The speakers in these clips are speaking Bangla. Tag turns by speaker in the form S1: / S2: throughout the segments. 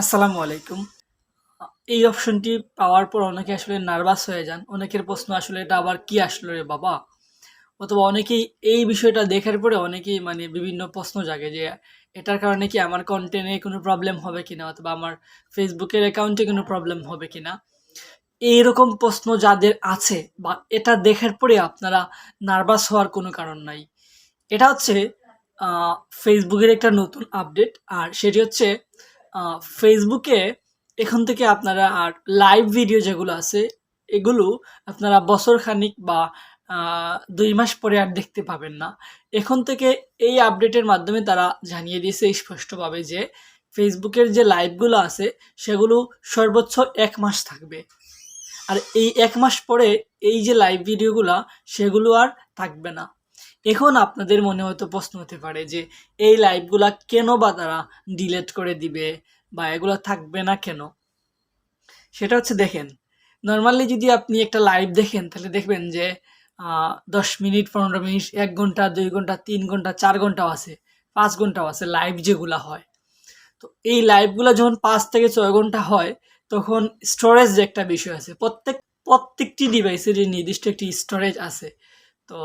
S1: আসসালামু আলাইকুম। এই অপশনটি পাওয়ার পর অনেকে আসলে নার্ভাস হয়ে যান। অনেকের প্রশ্ন আসলে, এটা আবার কি আসলো রে বাবা? অথবা অনেকেই এই বিষয়টা দেখার পরে অনেকেই মানে বিভিন্ন প্রশ্ন জাগে যে, এটার কারণে কি আমার কন্টেন্টে কোনো প্রবলেম হবে কিনা? অথবা আমার ফেসবুকের অ্যাকাউন্টে কোনো প্রবলেম হবে কিনা? এইরকম প্রশ্ন যাদের আছে বা এটা দেখার পরে আপনারা নার্ভাস হওয়ার কোনো কারণ নাই। এটা হচ্ছে ফেসবুকের একটা নতুন আপডেট আর সেটি হচ্ছে ফেসবুকে এখন থেকে আপনারা আর লাইভ ভিডিও যেগুলো আছে, এগুলো আপনারা বছর খানিক বা দুই মাস পরে আর দেখতে পাবেন না। এখন থেকে এই আপডেটের মাধ্যমে তারা জানিয়ে দিয়েছে স্পষ্টভাবে যে ফেসবুকের যে লাইভগুলো আছে, সেগুলো সর্বোচ্চ এক মাস থাকবে। আর এই এক মাস পরে এই যে লাইভ ভিডিওগুলো সেগুলো আর থাকবে না। এখন আপনাদের মনে হয়তো প্রশ্ন হতে পারে যে, এই লাইভগুলা কেন বা তারা ডিলেট করে দিবে বা এগুলো থাকবে না কেন? সেটা হচ্ছে দেখেন নর্মালি যদি আপনি একটা লাইভ দেখেন, তাহলে দেখবেন যে দশ মিনিট, পনেরো মিনিট, এক ঘণ্টা, দুই ঘণ্টা, তিন ঘণ্টা, চার ঘন্টাও আছে, পাঁচ ঘন্টাও আছে লাইভ যেগুলা হয়। তো এই লাইভগুলো যখন পাঁচ থেকে ছয় ঘণ্টা হয়, তখন স্টোরেজ যে একটা বিষয় আছে, প্রত্যেক, প্রত্যেকটি ডিভাইসের নির্দিষ্ট একটি স্টোরেজ আছে। তো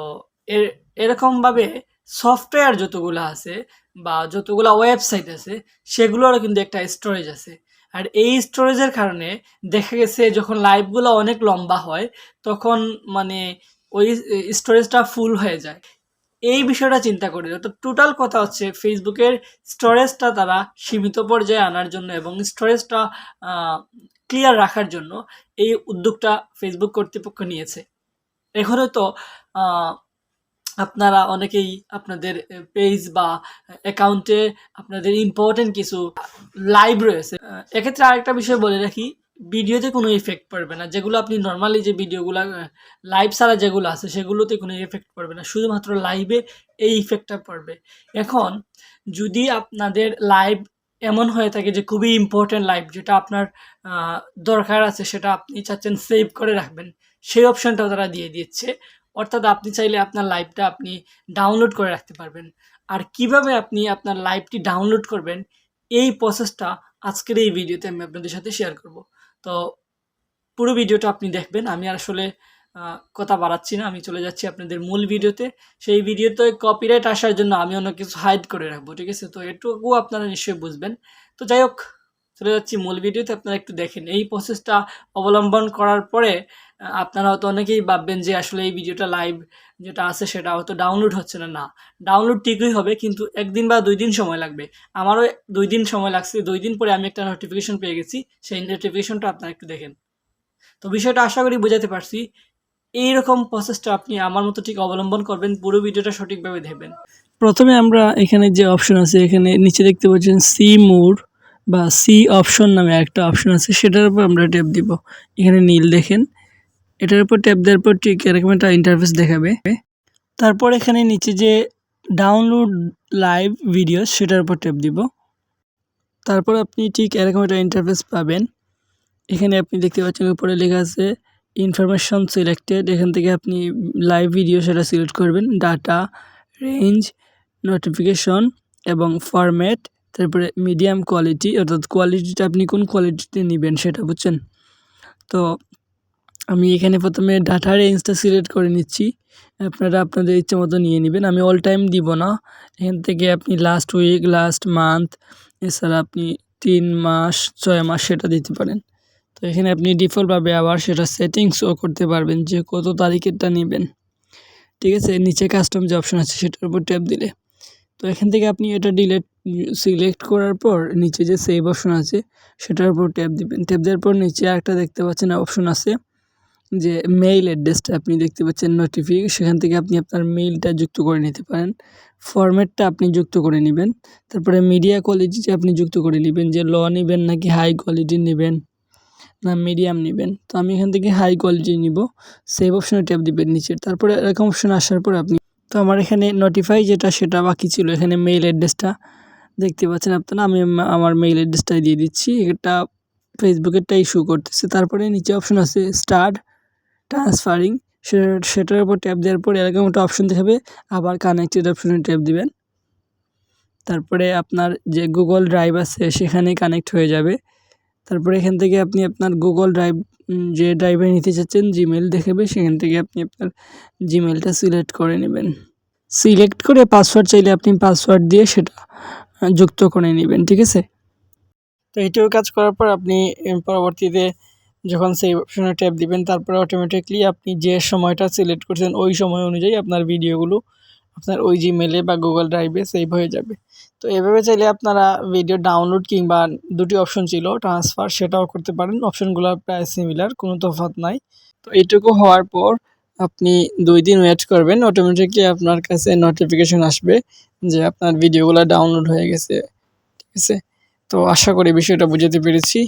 S1: এর এরকমভাবে সফটওয়্যার যতগুলো আছে বা যতগুলো ওয়েবসাইট আছে সেগুলোরও কিন্তু একটা স্টোরেজ আছে। আর এই স্টোরেজের কারণে দেখা গেছে যখন লাইভগুলো অনেক লম্বা হয় তখন মানে ওই স্টোরেজটা ফুল হয়ে যায়। এই বিষয়টা চিন্তা করে। তো টোটাল কথা হচ্ছে ফেসবুকের স্টোরেজটা তারা সীমিত পর্যায়ে আনার জন্য এবং স্টোরেজটা ক্লিয়ার রাখার জন্য এই উদ্যোগটা ফেসবুক কর্তৃপক্ষ নিয়েছে। এখন হয়তো আহ, আপনারা অনেকেই আপনাদের পেজ বা অ্যাকাউন্টে আপনাদের ইম্পর্টেন্ট কিছু লাইভ রয়েছে। এক্ষেত্রে আরেকটা বিষয় বলে রাখি ভিডিওতে কোনো ইফেক্ট পড়বে না। যেগুলো আপনি নর্মালি যে ভিডিওগুলো লাইভ ছাড়া যেগুলো আছে, সেগুলোতে কোনো ইফেক্ট পড়বে না। শুধুমাত্র লাইভে এই ইফেক্টটা পড়বে। এখন যদি আপনাদের লাইভ এমন হয়ে থাকে যে খুবই ইম্পর্টেন্ট লাইভ যেটা আপনার দরকার আছে, সেটা আপনি চাচ্ছেন সেভ করে রাখবেন, সেই অপশনটাও তারা দিয়ে দিচ্ছে। অর্থাৎ আপনি চাইলে আপনার লাইভটা আপনি ডাউনলোড করে রাখতে পারবেন। আর কীভাবে আপনি আপনার লাইভটি ডাউনলোড করবেন, এই প্রসেসটা আজকের এই ভিডিওতে আমি আপনাদের সাথে শেয়ার করব। তো পুরো ভিডিওটা আপনি দেখবেন। আমি আসলে কথা বাড়াচ্ছি না। আমি চলে যাচ্ছি আপনাদের মূল ভিডিওতে সেই ভিডিওতে কপিরাইট আসার জন্য আমি অন্য কিছু হাইড করে রাখব, ঠিক আছে? তো এটুকু আপনারা নিশ্চয়ই বুঝবেন। তো যাই হোক চলে যাচ্ছি মূল ভিডিওতে, আপনারা একটু দেখেন। এই প্রসেসটা অবলম্বন করার পরে আপনারা হয়তো অনেকেই ভাববেন যে আসলে এই ভিডিওটা লাইভ যেটা আছে সেটা হয়তো ডাউনলোড হচ্ছে না। না ডাউনলোড ঠিকই হবে, কিন্তু একদিন বা দুই দিন সময় লাগবে। আমারও দুই দিন সময় লাগছে। দুই দিন পরে আমি একটা নোটিফিকেশন পেয়ে গেছি। সেই নোটিফিকেশনটা আপনারা একটু দেখেন। তো বিষয়টা আশা করি বোঝাতে পারছি। এইরকম প্রসেসটা আপনি আমার মতো ঠিক অবলম্বন করবেন, পুরো ভিডিওটা সঠিকভাবে দেখবেন। প্রথমে আমরা এখানে যে অপশন আছে, এখানে নিচে দেখতে পাচ্ছেন সি মোড বা সি অপশন নামে একটা অপশন আছে, সেটার উপর আমরা ট্যাপ দিব। এখানে নীল দেখেন। এটার উপর ট্যাপ দেওয়ার পর ঠিক এরকম একটা ইন্টারফেস দেখাবে। তারপর এখানে নিচে যে ডাউনলোড লাইভ ভিডিও সেটার উপর ট্যাপ দিব। তারপর আপনি ঠিক এরকম একটা ইন্টারফেস পাবেন। এখানে আপনি দেখতে পাচ্ছেন উপরে লেখা আছে ইনফরমেশন সিলেক্টেড এখান থেকে আপনি লাইভ ভিডিও সেটা সিলেক্ট করবেন। ডাটা রেঞ্জ নোটিফিকেশন এবং ফরম্যাট তারপরে মিডিয়াম কোয়ালিটি অর্থাৎ কোয়ালিটিটা আপনি কোন কোয়ালিটিতে নেবেন সেটা বুঝছেন? তো আমি এখানে প্রথমে ডাটা রেঞ্জটা সিলেক্ট করে নিচ্ছি। আপনারা আপনাদের ইচ্ছে মতো নিয়ে নেবেন। আমি অল টাইম দিব না। এখান থেকে আপনি লাস্ট উইক লাস্ট মান্থ এছাড়া আপনি তিন মাস, ছয় মাস সেটা দিতে পারেন। তো এখানে আপনি ডিফল্টভাবে আবার সেটা সেটিংসও করতে পারবেন যে কত তারিখেরটা নেবেন। ঠিক আছে? নিচে কাস্টম যে অপশন আছে সেটার উপর ট্যাপ দিলে। তো এখান থেকে আপনি এটা ডিলেট সিলেক্ট করার পর নিচে যে সেভ অপশন আছে, সেটার উপর ট্যাপ দিবেন। ট্যাপ দেওয়ার পর নিচে একটা দেখতে পাচ্ছেন অপশন আছে, যে মেইল অ্যাড্রেসটা আপনি দেখতে পাচ্ছেন নোটিফিকেশন সেখান থেকে আপনি আপনার মেইলটা যুক্ত করে নিতে পারেন। ফরম্যাটটা আপনি যুক্ত করে নেবেন। তারপরে মিডিয়া কোয়ালিটিটা আপনি যুক্ত করে নেবেন, যে ল নেবেন নাকি হাই কোয়ালিটির নেবেন, না মিডিয়াম নেবেন। তো আমি এখান থেকে হাই কোয়ালিটি নিব সেভ অপশনে ট্যাপ দিবেন নিচে। তারপরে এরকম অপশন আসার পর আপনি তো আমার এখানে নোটিফাই যেটা সেটা বাকি ছিল, এখানে মেইল অ্যাড্রেসটা দেখতে পাচ্ছেন আপনারা, আমি আমার মেইল অ্যাড্রেসটাই দিয়ে দিচ্ছি, এটা ফেসবুকেরটা ইস্যু করতেছে। তারপরে নিচে অপশন আছে স্টার্ট ট্রান্সফারিং সেটার উপর ট্যাপ দেওয়ার পর এরকম একটা অপশন দেখাবে, আবার কানেক্টেড অপশনে ট্যাপ দিবেন।
S2: তারপরে আপনার যে গুগল ড্রাইভ আছে, সেখানে কানেক্ট হয়ে যাবে। তারপরে এখান থেকে আপনি আপনার গুগল ড্রাইভ যে ড্রাইভার নিতে চাচ্ছেন জিমেল দেখাবে সেখান থেকে আপনি আপনার জিমেলটা সিলেক্ট করে নেবেন। সিলেক্ট করে পাসওয়ার্ড চাইলে আপনি পাসওয়ার্ড দিয়ে সেটা যুক্ত করে নেবেন, ঠিক আছে? তো এইটুকু কাজ করার পর আপনি পরবর্তীতে যখন সেই অপশনে ট্যাপ দিবেন, তারপরে অটোমেটিকলি আপনি যে সময়টা সিলেক্ট করছেন, ওই সময় অনুযায়ী আপনার ভিডিওগুলো আপনার ওই জিমেলে বা গুগল ড্রাইভে সেভ হয়ে যাবে। তো এভাবে চাইলে আপনারা ভিডিও ডাউনলোড কিংবা দুটি অপশন ছিল ট্রান্সফার সেটাও করতে পারেন। অপশনগুলো প্রায় সিমিলার কোনো তফাৎ নাই। তো এইটুকু হওয়ার পর আপনি দুই দিন ওয়েট করবেন অটোমেটিকলি আপনার কাছে নোটিফিকেশন আসবে যে আপনার ভিডিওগুলো ডাউনলোড হয়ে গেছে। ঠিক আছে? তো আশা করি বিষয়টা বুঝাতে পেরেছি।